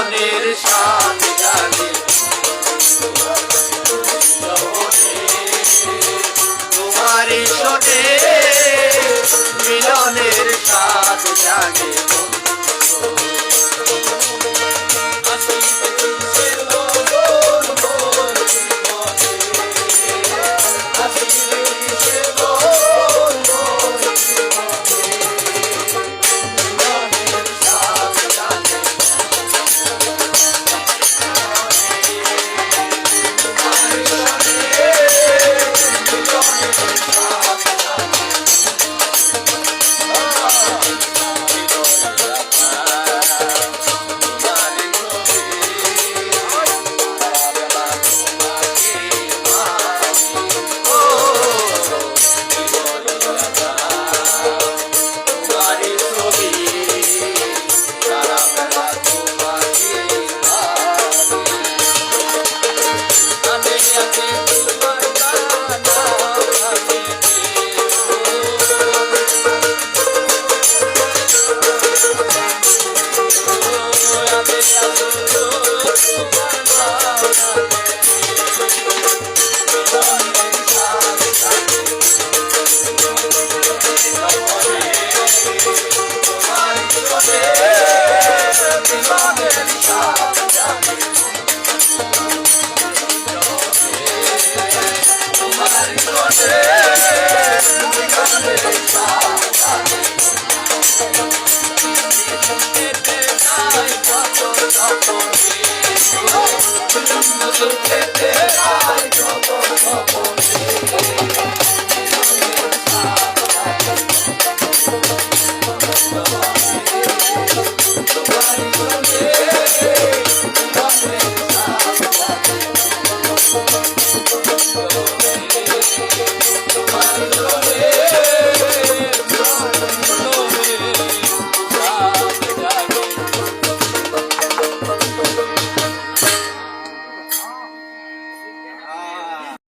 যৌবনের সাথ গানে তোমার সনে মিলনের সাথ জাগে छुपे तेरा